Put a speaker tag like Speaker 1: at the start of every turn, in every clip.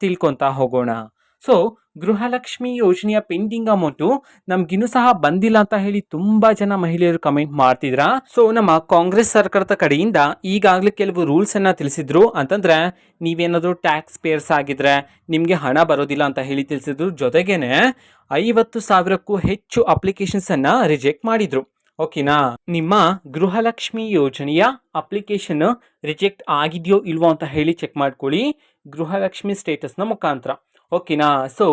Speaker 1: ತಿಳ್ಕೊತಾ ಹೋಗೋಣ. ಸೊ ಗೃಹಲಕ್ಷ್ಮಿ ಯೋಜನೆಯ pending amount ನಮ್ಗಿನ್ನೂ ಸಹ ಬಂದಿಲ್ಲ ಅಂತ ಹೇಳಿ ತುಂಬಾ ಜನ ಮಹಿಳೆಯರು ಕಮೆಂಟ್ ಮಾಡ್ತಿದ್ರ? ಸೊ ನಮ್ಮ ಕಾಂಗ್ರೆಸ್ ಸರ್ಕಾರದ ಕಡೆಯಿಂದ ಈಗಾಗಲೇ ಕೆಲವು ರೂಲ್ಸ್ ಅನ್ನ ತಿಳಿಸಿದ್ರು. ಅಂತಂದ್ರೆ, ನೀವೇನಾದರೂ ಟ್ಯಾಕ್ಸ್ ಪೇಯರ್ಸ್ ಆಗಿದ್ರೆ ನಿಮಗೆ ಹಣ ಬರೋದಿಲ್ಲ ಅಂತ ಹೇಳಿ ತಿಳಿಸಿದ್ರು. ಜೊತೆಗೇನೆ ಐವತ್ತು ಸಾವಿರಕ್ಕೂ ಹೆಚ್ಚು ಅಪ್ಲಿಕೇಶನ್ಸ್ ಅನ್ನ ರಿಜೆಕ್ಟ್ ಮಾಡಿದ್ರು. ಓಕೆನಾ? ನಿಮ್ಮ ಗೃಹಲಕ್ಷ್ಮಿ ಯೋಜನೆಯ ಅಪ್ಲಿಕೇಶನ್ ರಿಜೆಕ್ಟ್ ಆಗಿದೆಯೋ ಇಲ್ವೋ ಅಂತ ಹೇಳಿ ಚೆಕ್ ಮಾಡ್ಕೊಳ್ಳಿ. ಗೃಹಲಕ್ಷ್ಮಿ ಸ್ಟೇಟಸ್ನ ಮುಖಾಂತರ. ಓಕೆನಾ? ಸೊ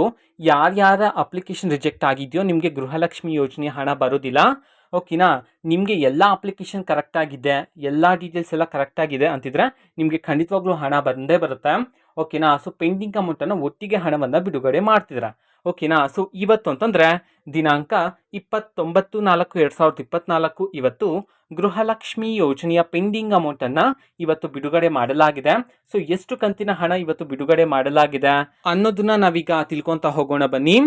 Speaker 1: ಯಾರ್ಯಾರ ಅಪ್ಲಿಕೇಶನ್ ರಿಜೆಕ್ಟ್ ಆಗಿದೆಯೋ ನಿಮಗೆ ಗೃಹಲಕ್ಷ್ಮಿ ಯೋಜನೆ ಹಣ ಬರೋದಿಲ್ಲ. ಓಕೆನಾ? ನಿಮಗೆ ಎಲ್ಲ ಅಪ್ಲಿಕೇಶನ್ ಕರೆಕ್ಟ್ ಆಗಿದೆ, ಎಲ್ಲ ಡೀಟೇಲ್ಸ್ ಎಲ್ಲ ಕರೆಕ್ಟ್ ಆಗಿದೆ ಅಂತಿದ್ರೆ ನಿಮಗೆ ಖಂಡಿತವಾಗ್ಲೂ ಹಣ ಬಂದೇ ಬರುತ್ತೆ. ಓಕೆನಾ? ಸೊ ಪೆಂಡಿಂಗ್ ಅಮೌಂಟನ್ನು ಒಟ್ಟಿಗೆ ಹಣವನ್ನು ಬಿಡುಗಡೆ ಮಾಡ್ತಿದ್ರ ಓಕೆನಾ? ಸೊ ಇವತ್ತು ಅಂತಂದರೆ ದಿನಾಂಕ ಇಪ್ಪತ್ತೊಂಬತ್ತು ನಾಲ್ಕು ಎರಡು ಸಾವಿರದ ಇಪ್ಪತ್ನಾಲ್ಕು. ಇವತ್ತು ಗೃಹಲಕ್ಷ್ಮಿ ಯೋಜನೆಯ ಪೆಂಡಿಂಗ್ ಅಮೌಂಟನ್ನು ಇವತ್ತು ಬಿಡುಗಡೆ ಮಾಡಲಾಗಿದೆ. ಸೊ ಎಷ್ಟು ಕಂತಿನ ಹಣ ಇವತ್ತು ಬಿಡುಗಡೆ ಮಾಡಲಾಗಿದೆ ಅನ್ನೋದನ್ನ ನಾವೀಗ ತಿಳ್ಕೊತಾ ಹೋಗೋಣ ಬನ್ನಿ.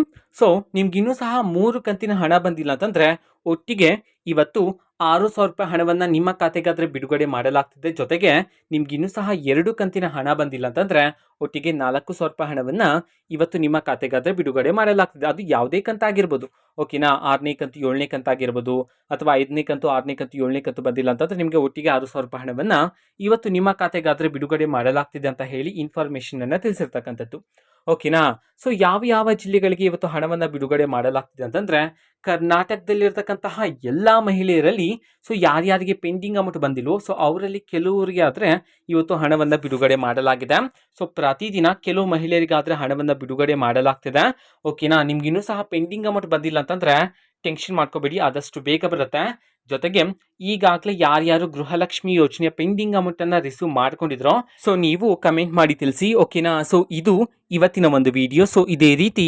Speaker 1: ಸೊ ನಿಮ್ಗಿನ್ನೂ ಸಹ ಮೂರು ಕಂತಿನ ಹಣ ಬಂದಿಲ್ಲ ಅಂತಂದ್ರೆ ಒಟ್ಟಿಗೆ ಇವತ್ತು ಆರು ಸಾವಿರ ರೂಪಾಯಿ ಹಣವನ್ನು ನಿಮ್ಮ ಖಾತೆಗಾದರೆ ಬಿಡುಗಡೆ ಮಾಡಲಾಗ್ತಿದೆ. ಜೊತೆಗೆ ನಿಮ್ಗಿನ್ನೂ ಸಹ ಎರಡು ಕಂತಿನ ಹಣ ಬಂದಿಲ್ಲ ಅಂತಂದರೆ ಒಟ್ಟಿಗೆ ನಾಲ್ಕು ಸಾವಿರ ರೂಪಾಯಿ ಹಣವನ್ನು ಇವತ್ತು ನಿಮ್ಮ ಖಾತೆಗಾದರೆ ಬಿಡುಗಡೆ ಮಾಡಲಾಗ್ತಿದೆ. ಅದು ಯಾವುದೇ ಕಂತಾಗಿರ್ಬೋದು ಓಕೆನಾ? ಆರನೇ ಕಂತು, ಏಳನೇ ಕಂತಾಗಿರ್ಬೋದು ಅಥವಾ ಐದನೇ ಕಂತು, ಆರನೇ ಕಂತು, ಏಳನೇ ಕಂತು ಬಂದಿಲ್ಲ ಅಂತಂದರೆ ನಿಮಗೆ ಒಟ್ಟಿಗೆ ಆರು ಸಾವಿರ ರೂಪಾಯಿ ಹಣವನ್ನು ಇವತ್ತು ನಿಮ್ಮ ಖಾತೆಗಾದರೆ ಬಿಡುಗಡೆ ಮಾಡಲಾಗ್ತಿದೆ ಅಂತ ಹೇಳಿ ಇನ್ಫಾರ್ಮೇಷನನ್ನು ತಿಳಿಸಿರ್ತಕ್ಕಂಥದ್ದು. ಓಕೆನಾ? ಸೊ ಯಾವ ಯಾವ ಜಿಲ್ಲೆಗಳಿಗೆ ಇವತ್ತು ಹಣವನ್ನು ಬಿಡುಗಡೆ ಮಾಡಲಾಗ್ತಿದೆ ಅಂತಂದ್ರೆ, ಕರ್ನಾಟಕದಲ್ಲಿರ್ತಕ್ಕಂತಹ ಎಲ್ಲ ಮಹಿಳೆಯರಲ್ಲಿ ಸೊ ಯಾರ್ಯಾರಿಗೆ ಪೆಂಡಿಂಗ್ ಅಮೌಂಟ್ ಬಂದಿಲ್ವೋ ಸೊ ಅವರಲ್ಲಿ ಕೆಲವರಿಗೆ ಆದರೆ ಇವತ್ತು ಹಣವನ್ನು ಬಿಡುಗಡೆ ಮಾಡಲಾಗಿದೆ. ಸೊ ಪ್ರತಿದಿನ ಕೆಲವು ಮಹಿಳೆಯರಿಗಾದರೆ ಹಣವನ್ನು ಬಿಡುಗಡೆ ಮಾಡಲಾಗ್ತಿದೆ. ಓಕೆನಾ? ನಿಮ್ಗಿನ್ನೂ ಸಹ ಪೆಂಡಿಂಗ್ ಅಮೌಂಟ್ ಬಂದಿಲ್ಲ ಅಂತಂದ್ರೆ ಟೆನ್ಷನ್ ಮಾಡ್ಕೋಬೇಡಿ, ಆದಷ್ಟು ಬೇಗ ಬರುತ್ತೆ. ಜೊತೆಗೆ ಈಗಾಗಲೇ ಯಾರ್ಯಾರು ಗೃಹಲಕ್ಷ್ಮಿ ಯೋಜನೆಯ ಪೆಂಡಿಂಗ್ ಅಮೌಂಟ್ ಅನ್ನ ರಿಸೀವ್ ಮಾಡ್ಕೊಂಡಿದ್ರೋ, ಸೊ ನೀವು ಕಮೆಂಟ್ ಮಾಡಿ ತಿಳಿಸಿ, ಓಕೆನಾ? ಸೊ ಇದು ಇವತ್ತಿನ ಒಂದು ವಿಡಿಯೋ. ಸೊ ಇದೇ ರೀತಿ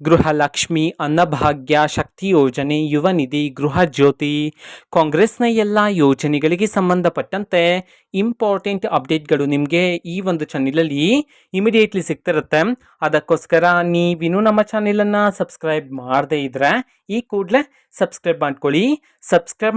Speaker 1: ಗೃಹಲಕ್ಷ್ಮಿ ಅನ್ನಭಾಗ್ಯ ಶಕ್ತಿ ಯೋಜನೆ, ಯುವ ನಿಧಿ, ಗೃಹ ಜ್ಯೋತಿ, ಕಾಂಗ್ರೆಸ್ನ ಎಲ್ಲ ಯೋಜನೆಗಳಿಗೆ ಸಂಬಂಧಪಟ್ಟಂತೆ ಇಂಪಾರ್ಟೆಂಟ್ ಅಪ್ಡೇಟ್ಗಳು ನಿಮಗೆ ಈ ಒಂದು ಚಾನೆಲಲ್ಲಿ ಇಮಿಡಿಯೇಟ್ಲಿ ಸಿಗ್ತಿರುತ್ತೆ. ಅದಕ್ಕೋಸ್ಕರ ನೀವಿನ್ನೂ ನಮ್ಮ ಚಾನೆಲನ್ನು ಸಬ್ಸ್ಕ್ರೈಬ್ ಮಾಡದೇ ಇದ್ರೆ ಈ ಕೂಡಲೇ ಸಬ್ಸ್ಕ್ರೈಬ್ ಮಾಡ್ಕೊಳ್ಳಿ. ಸಬ್ಸ್ಕ್ರೈಬ್